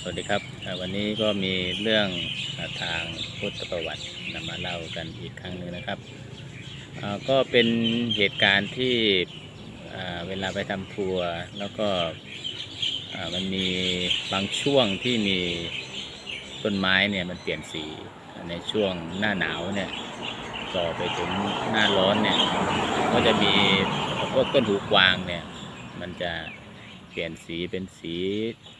สวัสดีครับวันนี้ก็มีเรื่องทางพุทธประวัตินำมาเล่ากันอีกครั้งหนึ่งนะครับ ก็เป็นเหตุการณ์ที่เวลาไปทำทัวร์แล้วก็มันมีบางช่วงที่มีต้นไม้เนี่ยมันเปลี่ยนสีในช่วงหน้าหนาวเนี่ยต่อไปถึงหน้าร้อนเนี่ยก็จะมีพวกต้นหูกวางเนี่ยมันจะ เปลี่ยนสีเป็นสี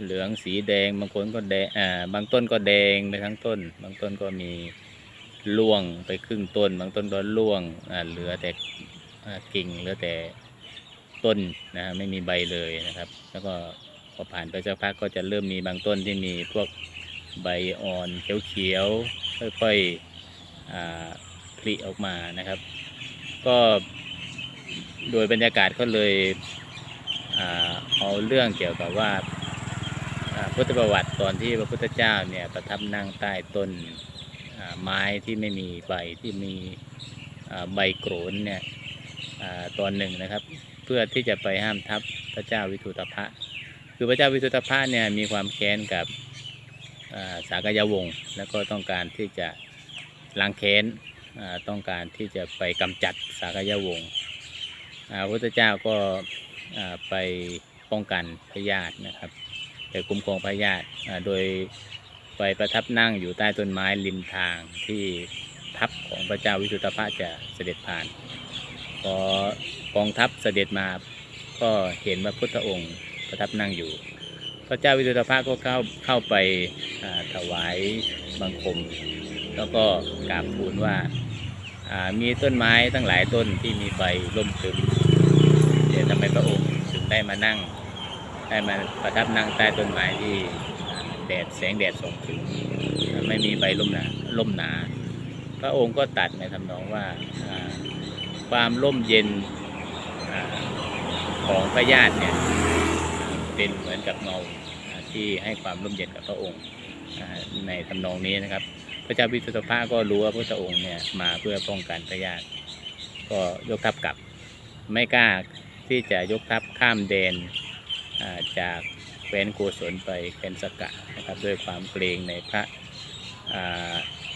เหลืองสีแดง บางคนก็แดงอ่าบางต้นก็แดงไปทั้งต้น บางต้นก็มีร่วงไปครึ่งต้น บางต้นก็ร่วงอ่าเหลือแต่กิ่งเหลือแต่ต้นนะฮะไม่มีใบเลยนะครับ แล้วก็พอผ่านไปสักพักก็จะเริ่มมีบางต้นที่มีพวกใบอ่อนเขียวๆค่อยๆอ่าผลิออกมานะครับ ก็โดยบรรยากาศก็เลย เอาเรื่องเกี่ยวกับว่าพุทธประวัติตอนที่พระพุทธเจ้าเนี่ยประทับนั่งใต้ต้นไม้ที่ไม่มีใบที่มีใบโกรนเนี่ยอตอนหนึ่งนะครับ เพื่อที่จะไปห้ามทัพพระเจ้าวิทุตภะคือพระเจ้าวิทุตภะเนี่ยมีความแค้นกับสากยวงศ์แล้วก็ต้องการที่จะล้างแค้นต้องการที่จะไปกำจัดสากยวงศ์พระพุทธเจ้าก็ ไปป้องกันพยาธินะครับ ไปคุ้มครองพยาธิโดยไปประทับนั่งอยู่ใต้ต้นไม้ริมทางที่ทัพของพระเจ้าวิสุทธภะจะเสด็จผ่าน พอกองทัพเสด็จมาก็เห็นว่าพุทธองค์ประทับนั่งอยู่ พระเจ้าวิสุทธภะก็เข้าเข้าไปถวายบังคม แล้วก็กราบทูลว่ามีต้นไม้ตั้งหลายต้นที่มีใบร่มครึม เดี๋ยวทำไมพระองค์ถึง ได้มานั่ง ได้มาประทับนั่งใต้ต้นไม้ที่แดดแสงแดดส่องถึง ไม่มีใบร่มหนาร่มหนา พระองค์ก็ตัดในทำนองว่าความร่มเย็นอของพระญาติเนี่ยเป็นเหมือนกับเงาที่ให้ความร่มเย็นกับพระองค์ในทำนองนี้นะครับ พระเจ้าวิสุทธิภาก็รู้ว่าพระองค์เนี่ยมาเพื่อป้องกันพระญาติก็ยกทัพกลับไม่กล้า ที่จะยกทัพข้ามแดนจากแคว้นโกศลไปแคว้นสกะนะครับด้วยความเกรงในพระ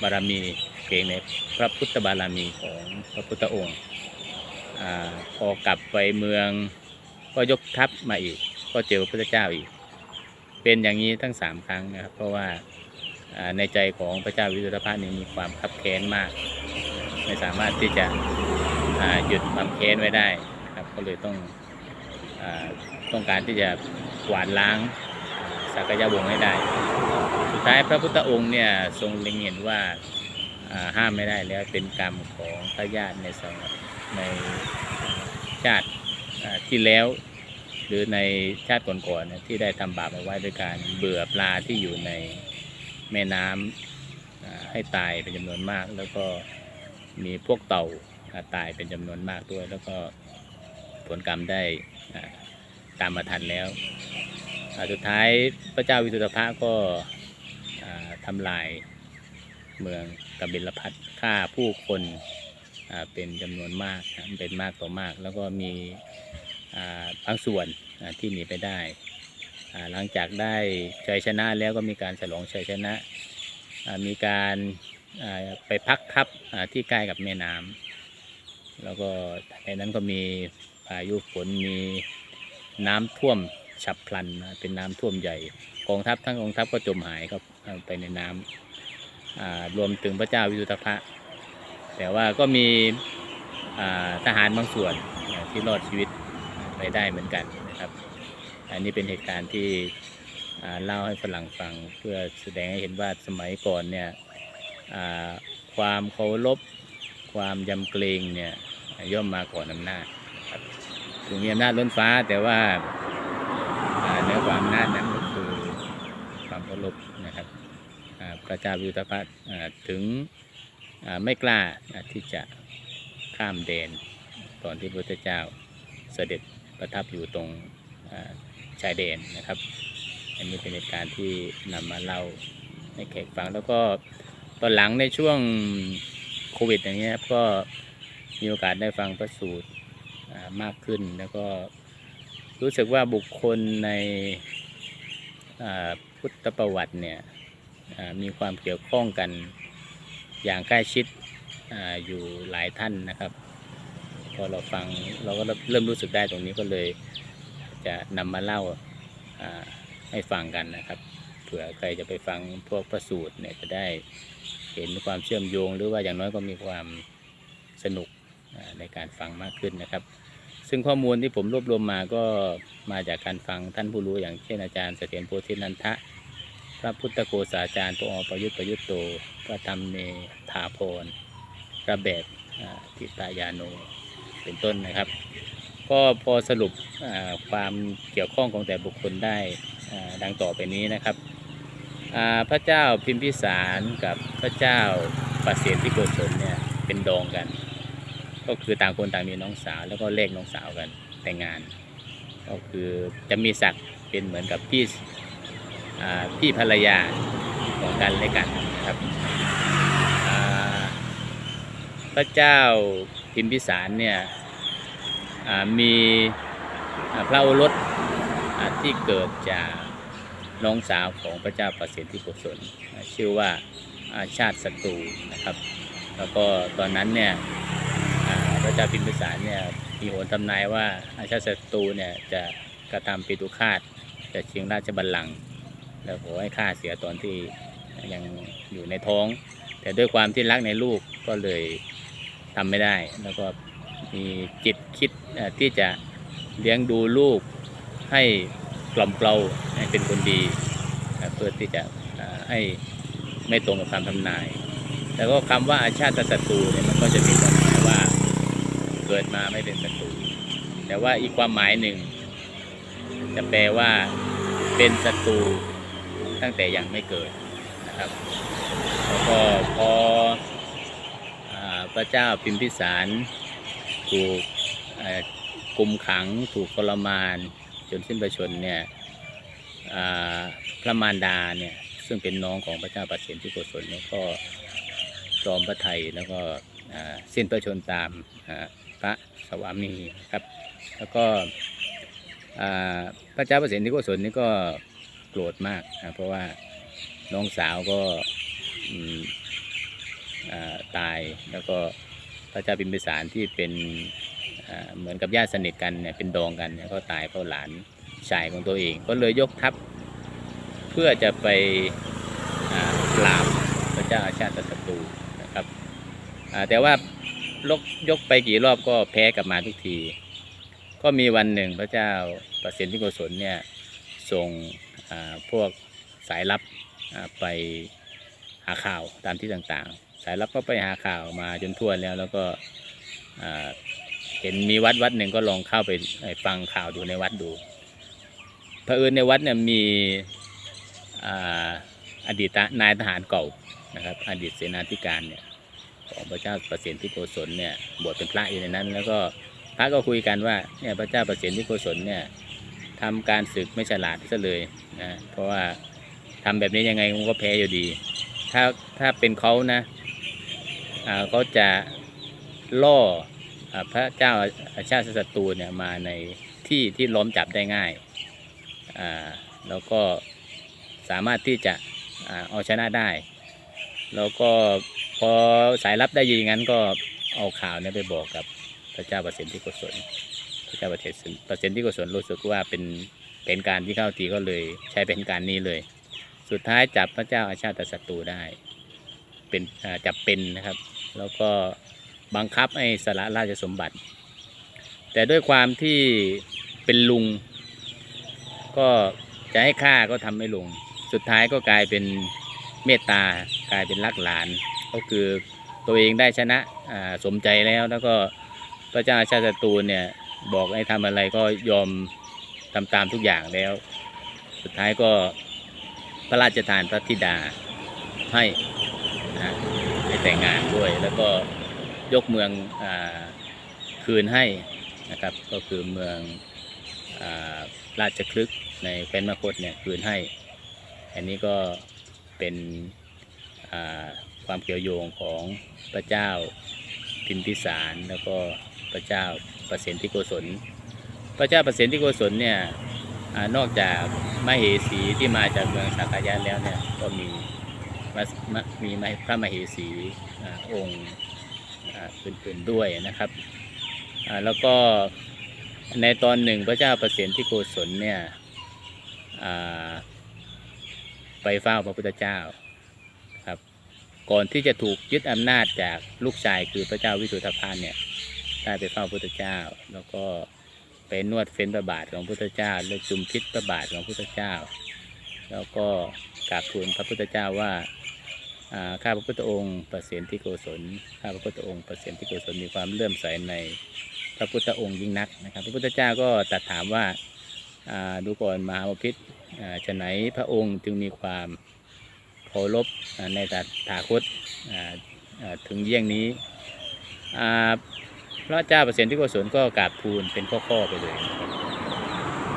บารมีเกรงในพระพุทธบารมีของพระพุทธองค์อพอกลับไปเมืองก็ยกทัพมาอีก ก็เจอพระพุทธเจ้าอีก เป็นอย่างนี้ทั้งสามครั้งนะครับ เพราะว่าในใจของพระเจ้าวิสุทธภานี่มีความคับแค้นมาก ไม่สามารถที่จะหยุดความแค้นไว้ได้ ก็เลยต้องอต้องการที่จะกวาดล้างสักยะวงให้ได้ สุดท้ายพระพุทธองค์เนี่ยทรงเล็งเห็นว่าห้ามไม่ได้แล้วเป็นกรรมของพระญาติในสมัยในชาติที่แล้ว หรือในชาติก่อนๆนที่ได้ทำบาปเอาไว้ด้วยการเบื่อปลาที่อยู่ในแม่น้ำอ่าให้ตายเป็นจำนวนมาก แล้วก็มีพวกเต่าอ่าตายเป็นจำนวนมากด้วยแล้วก็ ผลกรรมได้ตามมาทันแล้ว สุดท้ายพระเจ้าวิสุทธภะก็อ่าทำลายเมืองกบิลพัทฆ่าผู้คนเป็นจำนวนมากเป็นมากต่อมาก แล้วก็มีบางส่วนที่หนีไปได้หลังจากได้ชัยชนะแล้วก็มีการฉลองชัยชนะ มีการไปพักทับที่ใกล้กับแม่น้ำแล้วก็ในนั้นก็มี พายุฝนมีน้ำท่วมฉับพลันนะเป็นน้ำท่วมใหญ่กองทัพทั้งกองทัพก็จมหายครับไปในน้ำอ่ารวมถึงพระเจ้าวิสุทธะแต่ว่าก็มีทหารบางส่วนที่รอดชีวิตไปได้เหมือนกันนะครับ อันนี้เป็นเหตุการณ์ที่เล่าให้ฝรั่งฟังเพื่อแสดงให้เห็นว่าสมัยก่อนเนี่ยความเคารพความยำเกรงเนี่ยย่อมมาก่อนอำนาจ ถึงมีอำนาจล้นฟ้าแต่ว่าเนื้อความอำนาจนั้นก็คือความเคารพนะครับพระเจ้าวิรุธพัฒน์อ่าถึงไม่กล้าที่จะข้ามแดนตอนที่พระพุทธเจ้าเสด็จประทับอยู่ตรงชายแดนนะครับ อันนี้เป็นเหตุการณ์ที่นำมาเล่าให้แขกฟังแล้วก็ตอนหลังในช่วงโควิดอย่างเงี้ยครับก็มีโอกาสได้ฟังพระสูตร มากขึ้น แล้วก็รู้สึกว่าบุคคลในพุทธประวัติเนี่ยมีความเกี่ยวข้องกันอย่างใกล้ชิดออยู่หลายท่านนะครับ พอเราฟังเราก็เริ่มรู้สึกได้ตรงนี้ก็เลยจะนำมาเล่าให้ฟังกันนะครับเผื่อใครจะไปฟังพวกประสูตรเนี่ยจะได้เห็นความเชื่อมโยงหรือว่าอย่างน้อยก็มีความสนุก ในการฟังมากขึ้นนะครับ ซึ่งข้อมูลที่ผมรวบรวมมาก็มาจากการฟังท่านผู้รู้อย่างเช่นอาจารย์เสถียรโพธินันทะ พระพุทธโกษาจารย์ปอประยุทธ์ประยุทธ์โตพระธรรมเนถาพรพระแบบทิตายาโนเป็นต้นนะครับ ก็พอสรุปความเกี่ยวข้องของแต่บุคคลได้ดังต่อไปนี้นะครับพระเจ้าพิมพิสารกับพระเจ้าประเสริฐที่โกศลเนี่ยเป็นดองกัน ก็คือต่างคนต่างมีน้องสาวแล้วก็เลขน้องสาวกันแต่งงาน ก็คือจะมีศักดิ์เป็นเหมือนกับพี่พี่ภรรยาของกันและกันนะครับพระเจ้าพิมพิสารเนี่ยมีพระโอรสที่เกิดจากน้องสาวของพระเจ้าประสิทธิโกศลชื่อว่าอาชาติศัตรูนะครับ แล้วก็ตอนนั้นเนี่ย ระเจ้าพิมพิสารเนี่ยมีโหนทำนายว่าอาชาติศัตรูเนี่ยจะกระทำปิตุคาตจะชิงราชบัลลังก์แล้วขอให้ฆ่าเสียตอนที่ยังอยู่ในท้อง แต่ด้วยความที่รักในลูกก็เลยทำไม่ได้ แล้วก็มีจิตคิดที่จะเลี้ยงดูลูกให้กล่อมเกลาให้เป็นคนดีเพื่อที่จะให้ไม่ตรงกับคำทำนาย แต่ก็คำว่าอาชาติศัตรูเนี่ยมันก็จะมีความ เกิดมาไม่เป็นศัตรูแต่ว่าอีกความหมายหนึ่ง จะแปลว่าเป็นศัตรูตั้งแต่ยังไม่เกิดนะครับแล้วก็พอพระเจ้าพิมพิสารถูกกุมขังถูกทรมาน จนสิ้นประชนเนี่ยพระมารดาเนี่ยซึ่งเป็นน้องของพระเจ้าประสิทธิโกศลเนี่ยก็จอมพระไทยแล้วก็สิ้นพระชนตามา พระสวามีครับ แล้วก็พระเจ้าประสิทธิโกศลนี่ก็โกรธมากนะเพราะว่าน้องสาวก็ตายแล้วก็พระเจ้าพิมพิสารที่เป็นเหมือนกับญาติสนิทกันเนี่ยเป็นดองกันเนี่ยก็ตายเพราะหลานชายของตัวเอง ก็เลยยกทัพเพื่อจะไปอ่าปราบพระเจ้าอาชาติศัตรูนะครับแต่ว่า ยกยกไปกี่รอบก็แพ้กลับมาทุกที ก็มีวันหนึ่งพระเจ้าประสิทธิโกศลเนี่ยส่งพวกสายลับไปหาข่าวตามที่ต่างๆ สายลับก็ไปหาข่าวมาจนทั่วแล้วแล้วก็เห็นมีวัดวัดหนึ่งก็ลองเข้าไปฟังข่าวดูในวัดดูเผอิญในวัดเนี่ยมีออดีตนายทหารเก่านะครับอดีตเสนาธิการเนี่ย ของพระเจ้าประสิทธิโกศลเนี่ยบวชเป็นพระอยู่ในนั้น แล้วก็พระก็คุยกันว่าเนี่ยพระเจ้าประสิทธิโกศลเนี่ยทำการศึกไม่ฉลาดซะเลยนะเพราะว่าทำแบบนี้ยังไงมันก็แพ้อยู่ดี ถ้าถ้าเป็นเขานะเขาจะล่ออพระเจ้าอาชาติศัตรูเนี่ยมาในที่ที่ล้อมจับได้ง่ายแล้วก็สามารถที่จะอเอาชนะได้ แล้วก็ พอสายลับได้ยินอย่างนั้นก็เอาข่าวนี้ไปบอกกับพระเจ้าประสิทธิโกศลพระเจ้าประสิทธิประสิทธิโกศลรู้สึกว่าเป็นเป็นการที่เข้าทีก็เลยใช้เป็นการนี้เลย สุดท้ายจับพระเจ้าอาชาติศัตรูได้เป็นจับเป็นนะครับ แล้วก็บังคับให้สละราชสมบัติ แต่ด้วยความที่เป็นลุง ก็จะให้ฆ่าก็ทำไม่ลง สุดท้ายก็กลายเป็นเมตตากลายเป็นรักหลาน ก็คือตัวเองได้ชนะสมใจแล้ว แล้วก็พระเจ้าชาติตรูเนี่ยบอกให้ทำอะไรก็ยอมทำตามทุกอย่างแล้ว สุดท้ายก็พระราชทานพระธิดาให้นะให้แต่งงานด้วย แล้วก็ยกเมืองอคืนให้นะครับ ก็คือเมืองอาราชคลึกในแคว้นมคตเนี่ยคืนให้ อันนี้ก็เป็น ความเกี่ยวโยงของพระเจ้าพิมพิสารแล้วก็พระเจ้าประสิทธิโกศล พระเจ้าประสิทธิโกศลเนี่ยอนอกจากมเหสีที่มาจากเมืองสักยะแล้วเนี่ยก็มีมัสมะมีมเหพระมเหสีอองค์อื่นๆด้วยนะครับแล้วก็ในตอนหนึ่งพระเจ้าประสิทธิโกศลเนี่ยไปเฝ้าพระพุทธเจ้า ก่อนที่จะถูกยึดอำนาจจากลูกชายคือพระเจ้าวิสุทธภาเนี่ยได้ไปเฝ้าพระพุทธเจ้า แล้วก็ไปนวดเฟ้นพระบาทของพระพุทธเจ้าและจุมพิษพระบาทของพระพุทธเจ้า แล้วก็กราบทูลพระพุทธเจ้าว่าข้าพระพุทธองค์ประสิทธิโกศลข้าพระพุทธองค์ประสิทธิโกศลมีความเลื่อมใสในพระพุทธองค์ยิ่งนักนะครับ พระพุทธเจ้าก็ตรัสถามว่าดูก่อนมหาบพิษฉะไหนพระองค์จึงมีความ เคารพอ่าในตถาคตอ่าอ่าถึงเยี่ยงนี้พระเจ้าประสิทธิโกศลก็กราบทูลเป็นข้อๆไปเลย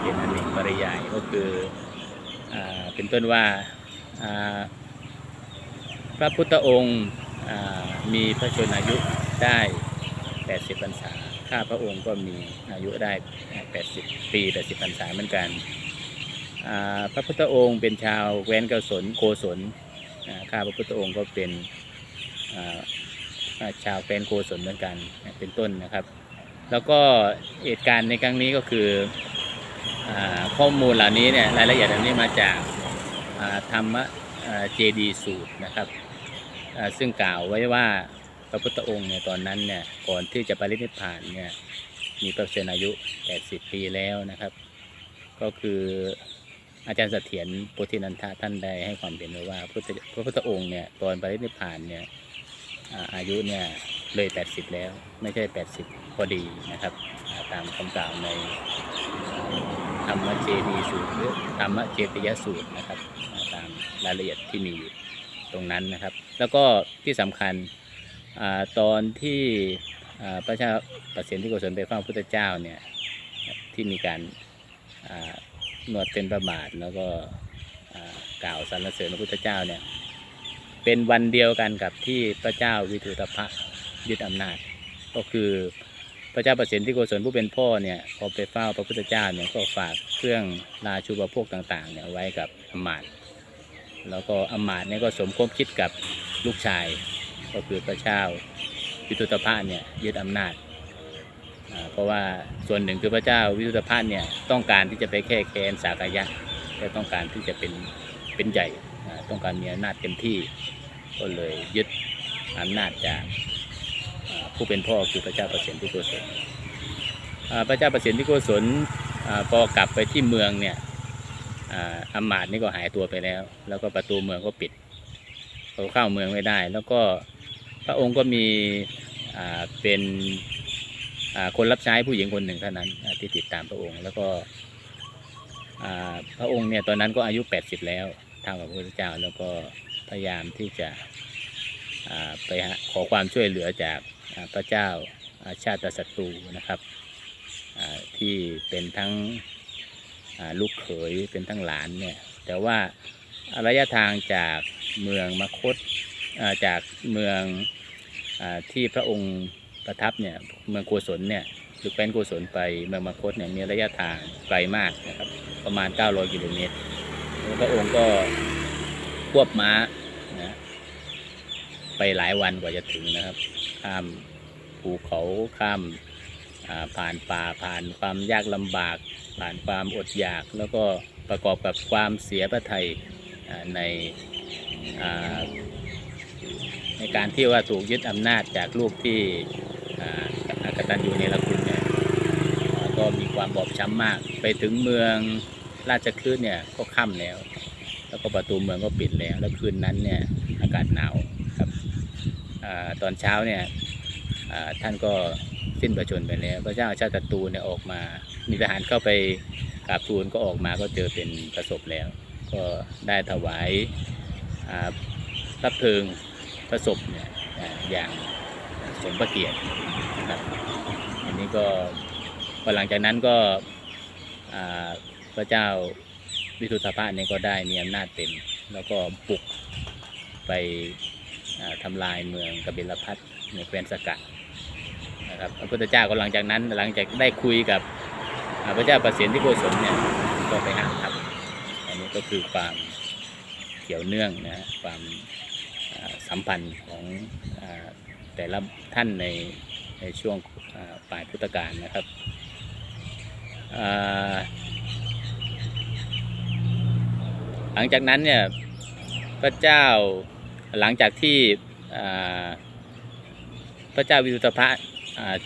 เป็นอันหนึ่งปริยายก็คืออเป็นต้นว่าพระพุทธองค์มีพระชนอายุได้ 80พรรษา ข้าพระองค์ก็มีอายุได้ 80 ปี 80พรรษาเหมือนกัน พระพุทธองค์เป็นชาวแว้นเกศลโกศลข้าพระพุทธองค์ก็เป็นชาวแคว้นโกศลเหมือนกันเป็นต้นนะครับ แล้วก็เหตุการณ์ในครั้งนี้ก็คืออข้อมูลเหล่านี้เนี่ยรายละเอียดเหล่านี้มาจากธรรมะเจดีสูตรนะครับซึ่งกล่าวไว้ว่าพระพุทธองค์เนี่ยตอนนั้นเนี่ยก่อนที่จะปรินิพพานเนี่ยมีพระชนอายุ 80 ปีแล้วนะครับ ก็คือ อาจารย์เสถียรโพธินันทะท่านได้ให้ความเห็นไว้ว่าพระพุทธองค์เนี่ยตอนปรินิพพานเนี่ยอายุเนี่ยเลย 80 แล้วไม่ใช่ 80 พอดีนะครับตามคำกล่าวในธรรมเจดีสูตรหรือธรรมเจติยสูตรนะครับตามรายละเอียดที่มีอยู่ตรงนั้นนะครับ แล้วก็ที่สำคัญอตอนที่พระเจ้าประสิทธิโกศลไปเฝ้าพระพุทธเจ้าเนี่ยที่มีการ นวดเป็นประบาทแล้วก็กล่าวสรรเสริญพระพุทธเจ้าเนี่ย เป็นวันเดียวกันกับที่พระเจ้าวิทุตภะยึดอำนาจ ก็คือพระเจ้าประสิทธิโกศลผู้เป็นพ่อเนี่ยพอไปเฝ้าพระพุทธเจ้าเนี่ยก็ฝากเครื่องราชูปโภคต่างๆเนี่ยไว้กับอำมาตย์แล้วก็อำมาตย์เนี่ยก็สมคบคิดกับลูกชาย ก็คือพระเจ้าวิทุตภะเนี่ยยึดอำนาจ เพราะว่าส่วนหนึ่งคือพระเจ้าวิทุตภะเนี่ยต้องการที่จะไปแค่แค้นสากยะและต้องการที่จะเป็นเป็นใหญ่ต้องการมีอำนาจเต็มที่ก็เลยยึดอำนาจจากผู้เป็นพ่อคือพระเจ้าประสิทธิโกศลอ่าพระเจ้าประสิทธิโกศลพอกลับไปที่เมืองเนี่ยอาอำมาตย์นี่ก็หายตัวไปแล้ว แล้วก็ประตูเมืองก็ปิดเขาเข้าเมืองไม่ได้ แล้วก็พระองค์ก็มีเป็น คนรับใช้ผู้หญิงคนหนึ่งเท่านั้นที่ติดตามพระองค์ แล้วก็พระองค์เนี่ยตอนนั้นก็อายุ 80 แล้วท่ากับพระพุทธเจ้าแล้วก็พยายามที่จะไปขอความช่วยเหลือจากพระเจ้าชาติศัตรูนะครับที่เป็นทั้งลูกเขยเป็นทั้งหลานเนี่ยแต่ว่าระยะทางจากเมืองมคตจากเมืองอที่พระองค์ ประทับเนี่ยเมืองโกศลเนี่ยหรือแคว้นโกศลไปเมืองมคตเนี่ยมีระยะทางไกลมากนะครับประมาณ 900 กิโลเมตรแล้วพระองค์ก็ควบม้านะไปหลายวันกว่าจะถึงนะครับ ข้ามภูเขาข้ามผ่านป่าผ่านความยากลำบาก ผ่านความอดอยาก แล้วก็ประกอบกับความเสียพระทัยในในการที่ว่าถูกยึดอำนาจจากลูกที่ กตัญญูในละคุณเนี่ยก็มีความบอบช้ำมาก ไปถึงเมืองราชคลื่นเนี่ยก็ค่ำแล้ว แล้วก็ประตูเมืองก็ปิดแล้ว แล้วคืนนั้นเนี่ยอากาศหนาวครับอตอนเช้าเนี่ยท่านก็สิ้นประชนไปแล้ว พระเจ้าชาติตรูเนี่ยออกมา มีทหารเข้าไปกราบทูลก็ออกมาก็เจอเป็นประสบแล้ว ก็ได้ถวายพระเพลิงพระศพเนี่ยอย่าง สมพระเกียรตินะครับอันนี้ก็พอหลังจากนั้นก็พระเจ้าวิทุตภะเนี่ยก็ได้มีอำนาจเต็ม แล้วก็บุกไปอ่าทำลายเมืองกบิลพัทในแคว้นสกัดนะครับพระพุทธเจ้าก็หลังจากนั้นหลังจากได้คุยกับพระเจ้าประสิทธิโกศลเนี่ยก็ไปห้ามทับอันนี้ก็คือความเกี่ยวเนื่องนะความสัมพันธ์ของอ แต่ละท่านในในช่วงปลายพุทธกาลนะครับหลังจากนั้นเนี่ยพระเจ้าหลังจากที่พระเจ้าวิรุธพะ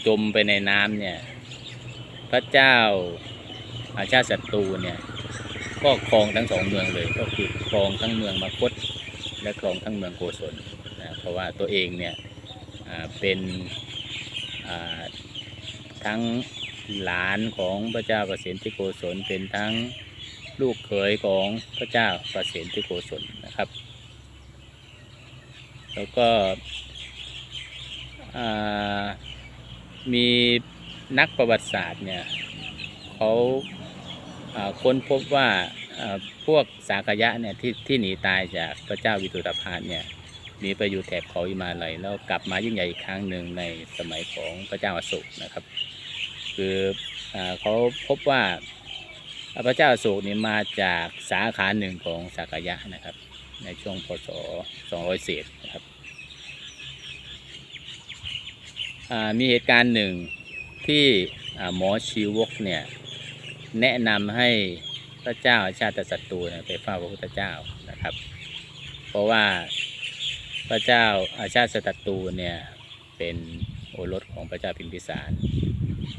จมไปในน้ำเนี่ยพระเจ้าอาชาติศัตรูเนี่ยก็ครองทั้งสองเมืองเลย ก็คือครองทั้งเมืองมคตและครองทั้งเมืองโกศลนะเพราะว่าตัวเองเนี่ย เป็นทั้งหลานของพระเจ้าประสิทธิโกศลเป็นทั้งลูกเขยของพระเจ้าประสิทธิโกศลนะครับ แล้วก็มีนักประวัติศาสตร์เนี่ยเขาค้นพบว่าพวกสากยะเนี่ยที่ที่หนีตายจากพระเจ้าวิตุตพานเนี่ย หนีไปอยู่แถบเขาอิมาลัยแล้วกลับมายิ่งใหญ่อีกครั้งหนึ่งในสมัยของพระเจ้าอโศกนะครับ คืออเขาพบว่าพระเจ้าอโศกนี่มาจากสาขาหนึ่งของสากยะนะครับ ในช่วงพศ200เศษนะครับมีเหตุการณ์หนึ่งที่หมอชีวกเนี่ยแนะนำให้พระเจ้าชาติศัตรูไปเฝ้าพระพุทธเจ้านะครับ เพราะว่า พระเจ้าอาชาติศัตรูเนี่ยเป็นโอรสของพระเจ้าพิมพิสาร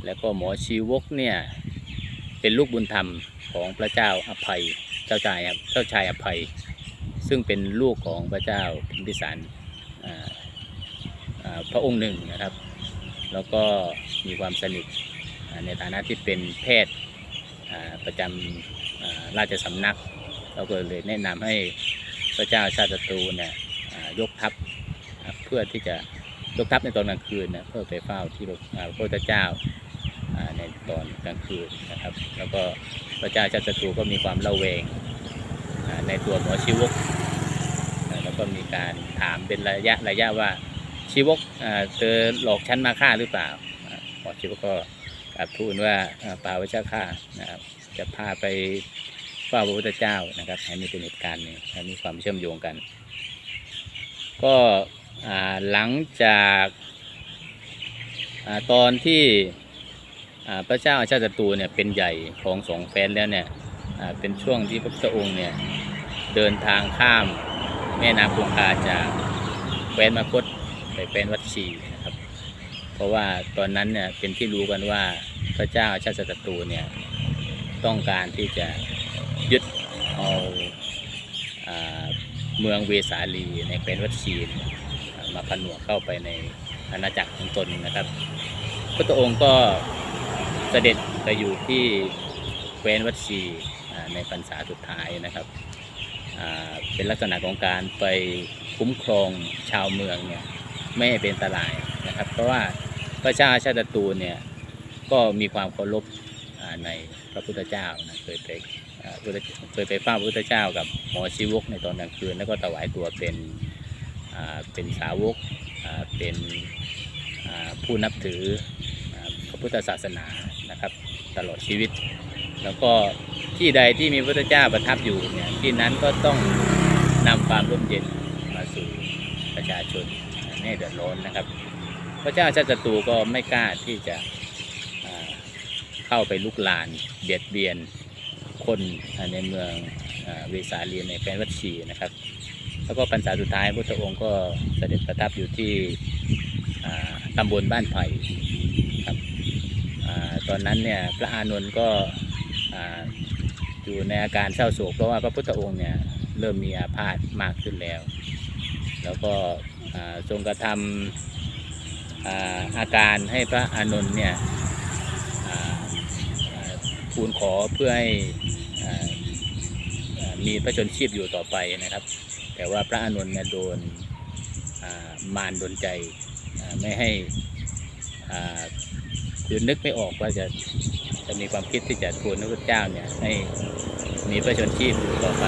แล้วก็หมอชีวกเนี่ยเป็นลูกบุญธรรมของพระเจ้าอภัยเจ้าชายเจ้าชายอภัย ซึ่งเป็นลูกของพระเจ้าพิมพิสารพระองค์หนึ่งนะครับ แล้วก็มีความสนิทในฐานะที่เป็นแพทย์ประจำราชสำนักเราก็เลยแนะนำให้พระเจ้าชาติศัตรูเนี่ย ยกทัพเพื่อที่จะยกทัพในตอนกลางคืนนะเพื่อไปเฝ้าที่พระพุทธเจ้าในตอนกลางคืนนะครับ แล้วก็พระเจ้าชาติศัตรูก็มีความระแวงในตัวหมอชีวก แล้วก็มีการถามเป็นระยะระยะว่าชีวกเธอหลอกฉันมาฆ่าหรือเปล่าหมอชีวกก็กลับทูลว่าเปล่าพระเจ้าข้านะครับจะพาไปเฝ้าพระพุทธเจ้านะครับอันนี้เป็นเหตุการณ์หนึงอันนี้ความเชื่อมโยงกัน ก็หลังจากอตอนที่พระเจ้าอาชาติศัตรูเนี่ยเป็นใหญ่ของสองแฟนแล้วเนี่ยเป็นช่วงที่พระพุทธองค์เนี่ยเดินทางข้ามแม่น้ำคงคาจากแคว้นมคตไปแคว้นวัดชีนะครับ เพราะว่าตอนนั้นเนี่ยเป็นที่รู้กันว่าพระเจ้าชาติศัตรูเนี่ยต้องการที่จะยึดเอา เมืองเวสาลีในแคว้นวัดชีนมาผนวกเข้าไปในอาณาจักรของตนนะครับ พระองค์ก็เสด็จไปอยู่ที่แคว้นวัดชีในพรรษาสุดท้ายนะครับเป็นลักษณะของการไปคุ้มครองชาวเมืองเนี่ยไม่ให้เป็นอันตรายนะครับ เพราะว่าพระเจ้าชาติตูรเนี่ยก็มีความเคารพในพระพุทธเจ้านะเคยไป เคยไปเฝ้าพระพุทธเจ้ากับหมอชีวกในตอนกลางคืน แล้วก็ถวายตัวเป็นเป็นสาวกเป็นผู้นับถือพระพุทธศาสนานะครับ ตลอดชีวิต แล้วก็ที่ใดที่มีพระพุทธเจ้าประทับอยู่เนี่ยที่นั้นก็ต้องนำความร่มเย็นมาสู่ประชาชนไม่ให้เดือดร้อนนะครับ พระเจ้าชาติศัตรูก็ไม่กล้าที่จะเข้าไปลุกลานเบียดเบียน คนในเมืองเวสาลีในแคว้นวัชีนะครับ แล้วก็พรรษาสุดท้ายพระองค์ก็เสด็จประทับอยู่ที่ตำบลบ้านไผ่ครับอตอนนั้นเนี่ยพระอานนท์ก็อยู่ในอาการเศร้าโศกเพราะว่าพระพุทธองค์เนี่ยเริ่มมีอาพาธมากขึ้นแล้ว แล้วก็ทรงกระทำอาอาการให้พระอานนท์เนี่ยทูลขอเพื่อให้ มีพระชนชีพอยู่ต่อไปนะครับ แต่ว่าพระอานนท์เนี่ยโดนมารโดนใจไม่ให้คือนึกไม่ออกว่าจะจะมีความคิดที่จะทูลพระพุทธเจ้าเนี่ยให้มีพระชนชีพอยู่ต่อไป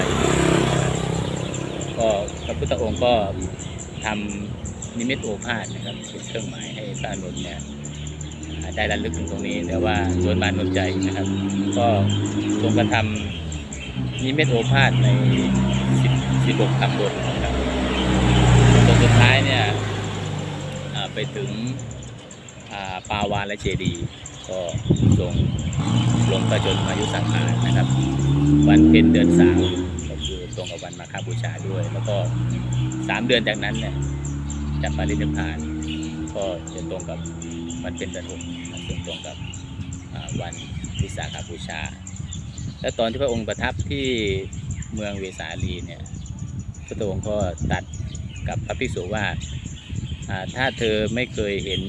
ก็พระพุทธองค์ก็ทำนิมิตโอภาสนะครับเป็นเครื่องหมายให้พระอานนท์เนี่ยได้ระลึกถึงตรงนี้ แต่ว่าสวนบานนนใจนะครับ ก็ทรงกระทำนิมิตโอภาสใน10 16คำบทนะครับตรงสุดท้ายเนี่ยไปถึงปาวาและเจดี ก็ทรงลงประชนมายุสังขารนะครับ วันเพ็ญเดือนสามก็คือตรงกับวันมาฆบูชาด้วย แล้วก็สามเดือนจากนั้นเนี่ยจะปารินิพานก็จะตรงกับวันเป็นเดือนหกซึ่งตรงกับวันวิสาขบูชา และตอนที่พระองค์ประทับที่เมืองเวสาลีเนี่ยพระองค์ก็ตัดกับพระภิกษุว่าถ้าเธอไม่เคยเห็น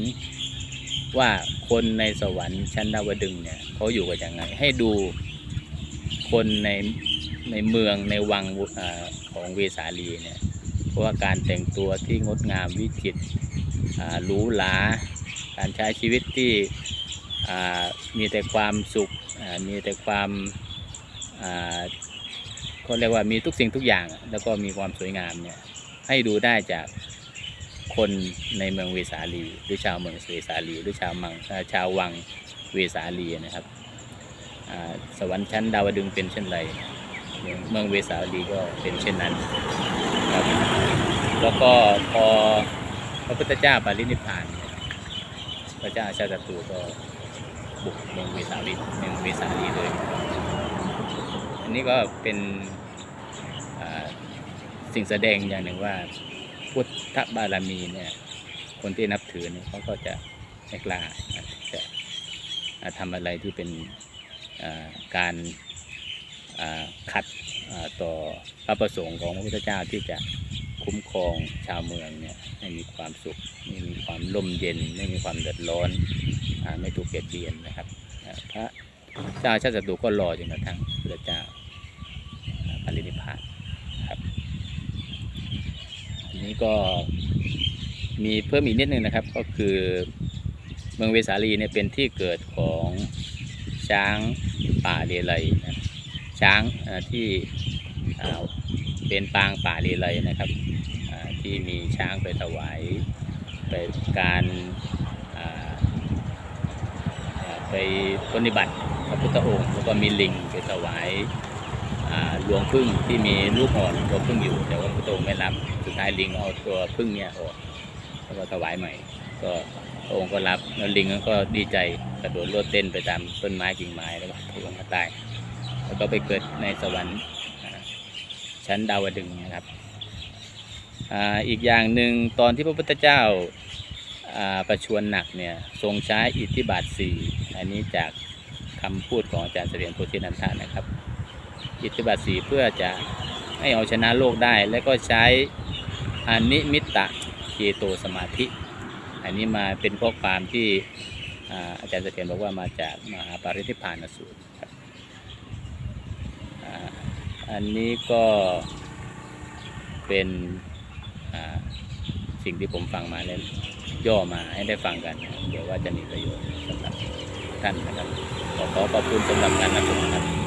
ว่าคนในสวรรค์ชั้นดาวดึงเนี่ยเขาอยู่กันยังไง ให้ดูคนในในเมืองในวังอของเวสาลีเนี่ยเพราะว่าการแต่งตัวที่งดงามวิจิตรหรูหราการใช้ชีวิตที่มีแต่ความสุขมีแต่ความ อ่าเรียกว่ามีทุกสิ่งทุกอย่าง แล้วก็มีความสวยงามเนี่ยให้ดูได้จากคนในเมืองเวสาลี หรือชาวเมืองเวสาลี หรือชาวมังชาววังเวสาลีนะครับสวรรค์ชั้นดาวดึงเป็นเช่นไร เมืองเวสาลีก็เป็นเช่นนั้นครับแล้วก็พอพระพุทธเจ้าปรินิพพาน พระเจ้าชาติตูก็บุกเมืองเวสาลีเมืองเวสาลีเลย นนี้ก็เป็นสิ่งแสดงอย่างหนึ่งว่า พุทธบารมีเนี่ยคนที่นับถือเนี่ยเขาก็จะไม่กล้านะจะทำอะไรที่เป็นการขัดต่อพระประสงค์ของพระพุทธเจ้าที่จะคุ้มครองชาวเมืองเนี่ยให้มีความสุขไม่มีความร่มเย็น ไม่มีความเดือดร้อนอไม่ถูกเบียดเบียนนะครับ พระเจ้าชาติศัตรูก็รอจนกระทั่งพระเจ้า ปรินิพานครับอันนี้ก็มีเพิ่มอีกนิดนึงนะครับ ก็คือเมืองเวสาลีเนี่ยเป็นที่เกิดของช้างป่าเลไลนะช้างที่เป็นปางป่าเลไลนะครับที่มีช้างไปถวายไปการไปปฏิบัติพระพุทธองค์แล้วก็มีลิงไปถวาย หลวงพึ่งที่มีลูกอ่อนตัวพึ่งอยู่ แต่ว่าพระพุทธองค์ไม่รับสุดท้ายลิงเอาตัวพึ่งเนี่ยออกแล้วก็ถวายใหม่ ก็พระองค์ก็รับแล้วลิงก็ดีใจกระโดดโลดเต้นไปตามต้นไม้กิ่งไม้แล้วก็พระองค์ก็ตาย แล้วก็ไปเกิดในสวรรค์ชั้นดาวดึงนะครับอ,อีกอย่างหนึ่งตอนที่พระพุทธเจ้าประชวรหนักเนี่ยทรงใช้อิทธิบาทสี่อันนี้จากคำพูดของอาจารย์เสถียรโพธินันทานะครับ อิทธิบาทสีเพื่อจะให้เอาชนะโลกได้ และก็ใช้อนิมิตตะเจโตสมาธิ อันนี้มาเป็นข้อความที่อาอาจารย์เสถียรบอกว่ามาจากมหาปรินิพานสูตรครับอันนี้ก็เป็นสิ่งที่ผมฟังมาเนี่ยย่อมาให้ได้ฟังกัน เดี๋ยวว่าจะมีประโยชน์สำหรับท่านนะครับ ขอขอขอบคุณสำหรับการรับชมครับ